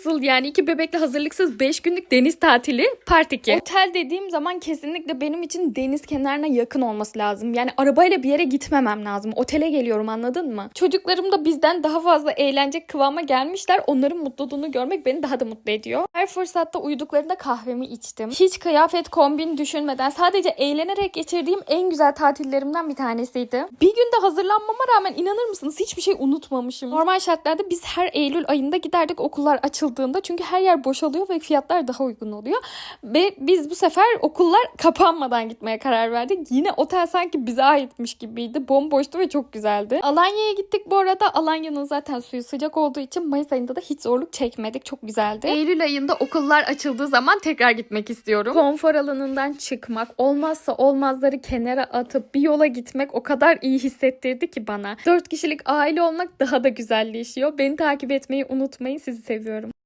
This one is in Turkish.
Nasıl yani iki bebekle hazırlıksız 5 günlük deniz tatili part 2. Otel dediğim zaman kesinlikle benim için deniz kenarına yakın olması lazım. Yani arabayla bir yere gitmemem lazım. Otele geliyorum anladın mı? Çocuklarım da bizden daha fazla eğlenecek kıvama gelmişler. Onların mutluluğunu görmek beni daha da mutlu ediyor. Her fırsatta uyuduklarında kahvemi içtim. Hiç kıyafet kombin düşünmeden sadece eğlenerek geçirdiğim en güzel tatillerimden bir tanesiydi. Bir günde hazırlanmama rağmen inanır mısınız hiçbir şey unutmamışım. Normal şartlarda biz her Eylül ayında giderdik okullar açıldığında çünkü her yer boşalıyor ve fiyatlar daha uygun oluyor. Ve biz bu sefer okullar kapanmadan gitmeye karar verdik. Yine otel sanki bize aitmiş gibiydi. Bomboştu ve çok güzeldi. Alanya'ya gittik bu arada. Alanya'nın zaten suyu sıcak olduğu için Mayıs ayında da hiç zorluk çekmedik. Çok güzeldi. Eylül ayında okullar açıldığı zaman tekrar gitmek istiyorum. Konfor alanından çıkmak, olmazsa olmazları kenara atıp bir yola gitmek o kadar iyi hissettirdi ki bana. Dört kişilik aile olmak daha da güzelleşiyor. Beni takip etmeyi unutmayın. Sizi seviyorum.